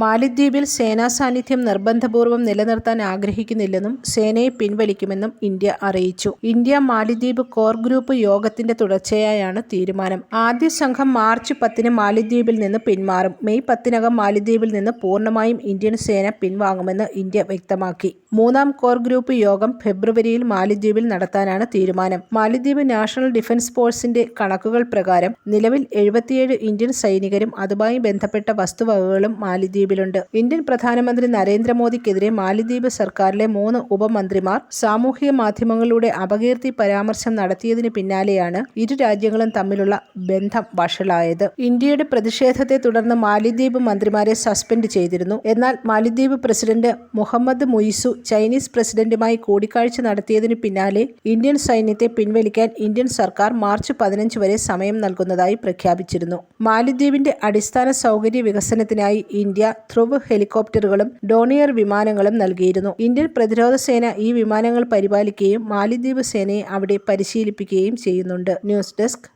മാലിദ്വീപിൽ സേനാ സാന്നിധ്യം നിർബന്ധപൂർവം നിലനിർത്താൻ ആഗ്രഹിക്കുന്നില്ലെന്നും സേനയെ പിൻവലിക്കുമെന്നും ഇന്ത്യ അറിയിച്ചു. ഇന്ത്യ മാലിദ്വീപ് കോർ ഗ്രൂപ്പ് യോഗത്തിന്റെ തുടർച്ചയായാണ് തീരുമാനം. ആദ്യ സംഘം മാർച്ച് പത്തിന് മാലിദ്വീപിൽ നിന്ന് പിന്മാറും. മെയ് പത്തിനകം മാലിദ്വീപിൽ നിന്ന് പൂർണമായും ഇന്ത്യൻ സേന പിൻവാങ്ങുമെന്ന് ഇന്ത്യ വ്യക്തമാക്കി. മൂന്നാം കോർ ഗ്രൂപ്പ് യോഗം ഫെബ്രുവരിയിൽ മാലിദ്വീപിൽ നടത്താനാണ് തീരുമാനം. മാലിദ്വീപ് നാഷണൽ ഡിഫൻസ് ഫോഴ്സിന്റെ കണക്കുകൾ പ്രകാരം നിലവിൽ എഴുപത്തിയേഴ് ഇന്ത്യൻ സൈനികരും അതുമായി ബന്ധപ്പെട്ട വസ്തുവകകളും മാലിദ്വീപിലുണ്ട് ഇന്ത്യൻ പ്രധാനമന്ത്രി നരേന്ദ്രമോദിക്കെതിരെ മാലിദ്വീപ് സർക്കാരിലെ മൂന്ന് ഉപമന്ത്രിമാർ സാമൂഹിക മാധ്യമങ്ങളിലൂടെ അപകീർത്തി പരാമർശം നടത്തിയതിന് പിന്നാലെയാണ് ഇരു രാജ്യങ്ങളും തമ്മിലുള്ള ബന്ധം വഷളായത്. ഇന്ത്യയുടെ പ്രതിഷേധത്തെ തുടർന്ന് മാലിദ്വീപ് മന്ത്രിമാരെ സസ്പെൻഡ് ചെയ്തിരുന്നു. എന്നാൽ മാലിദ്വീപ് പ്രസിഡന്റ് മുഹമ്മദ് മുയിസു ചൈനീസ് പ്രസിഡന്റുമായി കൂടിക്കാഴ്ച നടത്തിയതിന് പിന്നാലെ ഇന്ത്യൻ സൈന്യത്തെ പിൻവലിക്കാൻ ഇന്ത്യൻ സർക്കാർ മാർച്ച് പതിനഞ്ച് വരെ സമയം നൽകുന്നതായി പ്രഖ്യാപിച്ചിരുന്നു. മാലിദ്വീപിന്റെ അടിസ്ഥാന സൗകര്യ വികസനത്തിനായി ഇന്ത്യ ധ്രുവ് ഹെലികോപ്റ്ററുകളും ഡോണിയർ വിമാനങ്ങളും നൽകിയിരുന്നു. ഇന്ത്യൻ പ്രതിരോധ സേന ഈ വിമാനങ്ങൾ പരിപാലിക്കുകയും മാലിദ്വീപ് സേനയെ അവിടെ പരിശീലിപ്പിക്കുകയും ചെയ്യുന്നുണ്ട്. News desk